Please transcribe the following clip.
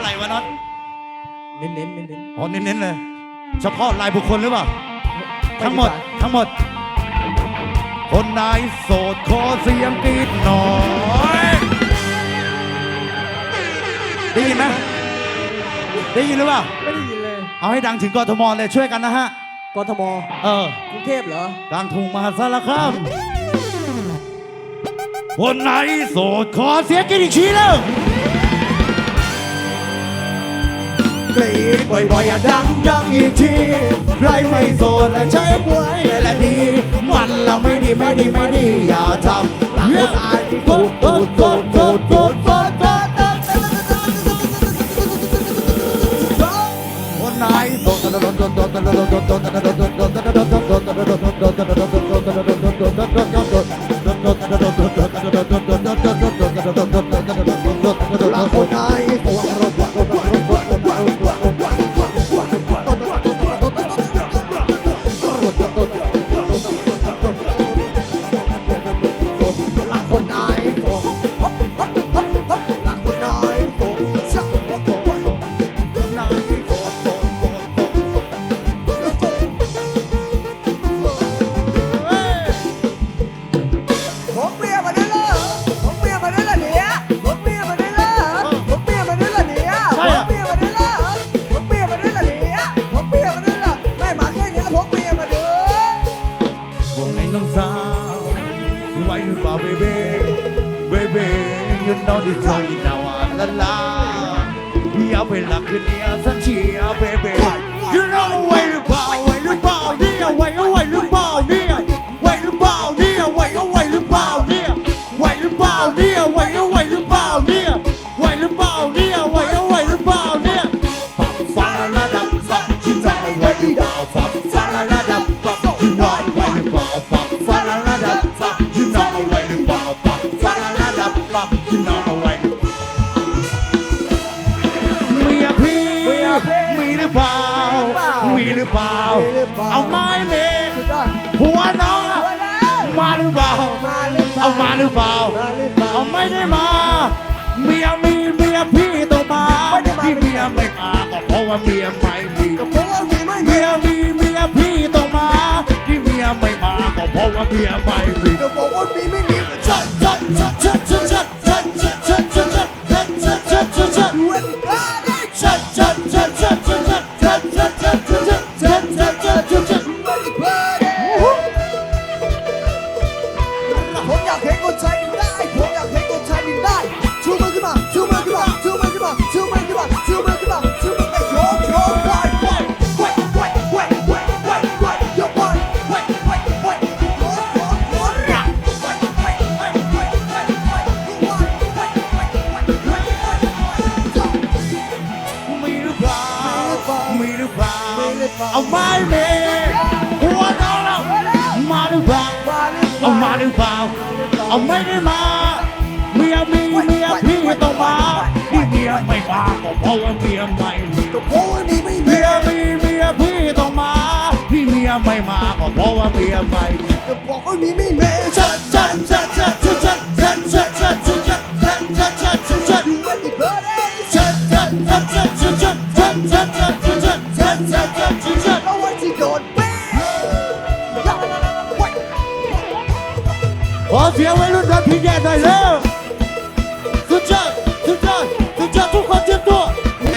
อะไรวะน็อตเน้นเน้นเน้นเน้นอ๋อเน้นๆเลยเฉพาะลายบุคคลหรือเปล่า ทั้งหมดทั้งหมด คนไหนโสดขอเสียงกรีดหน่อยได้ยินไหมได้ยินหรือเปล่า ไม่ได้ยินเลย เอาให้ดังถึงกทมเลยช่วยกันนะฮะ กทม เออ กรุงเทพเหรอ กลางทุ่งมหาสารคามคนไหนโสดขอเสียงกรีดอีกทีแล้ว กรีดบ่อยๆอย่าดังดังอีกทีใครไม่โสดและใช้บวยและดี มันเราไม่ดีไม่ดีไม่ดีอย่าทำหลังคนอายที่ถูกถูกถูกถูกถูกถูกถูกถูกคนไหนโสดห ไว้หรือเปล่าเบเบ้เบเบ้ยืนนอนที่ซอยนาวาลาลาอย่าไปหลักคืนนี้สักทีอะเบเบ้ยืนนอนไว้หรือเปล่าไว้หรือเปล่าเนี่ยไว้เอาไว้หรือเปล่าเนี่ยไว้หรือเปล่าเนี่ยไว้เอาไว้หรือเปล่าเนี่ยไว้หรือเปล่าเนี่ยไว้เอาไว้หรือเปล่าเนี่ยไว้หรือเปล่าเนี่ยไว้เอาไว้หรือเปล่าเนี่ยฟังฟังระดับฟังที่ใจไว้หรือเปล่าฟังฟังระดับฟังที่นอน เอาไม้เมฆสุดยอดหัวน้องอะมาแล้วมาหรือเปล่ามาหรือเปล่า เอามาหรือเปล่ามาหรือเปล่า เอาไม่ได้มา เมียมีเมียพี่ต้องมาไม่ได้มาที่เมียไม่มาก็เพราะว่าเมียไม่มีก็เพราะว่ามีไม่มีเมียมีเมียพี่ต้องมาที่เมียไม่มาก็เพราะว่าเมียไม่มีก็บอกว่ามีไม่มีชัดชัดชัดชัดชัดชัดชัดชัดชัดชัดชัดชัดชัดชัดชัด เอาไม้เมย์หัวน้องเรามาหรือเปล่าเอามาหรือเปล่าเอาไม่ได้มา เมียมีเมียพี่ต้องมาที่เมียไม่มาก็เพราะว่าเมียไม่มีโอ้ยนี่ไม่มีเมียมีเมียพี่ต้องมาที่เมียไม่มาก็เพราะว่าเมียไม่มีจะบอกว่ามีไม่มีชัดชัดชัดชัดชัดชัดชัดชัดชัดชัดชัดชัดชัดชัดชัดอยู่ไม่ได้เพื่อนชัดชัดชัดชัดชัดชัดชัดชัด Ó, violão não dá pilhada, não!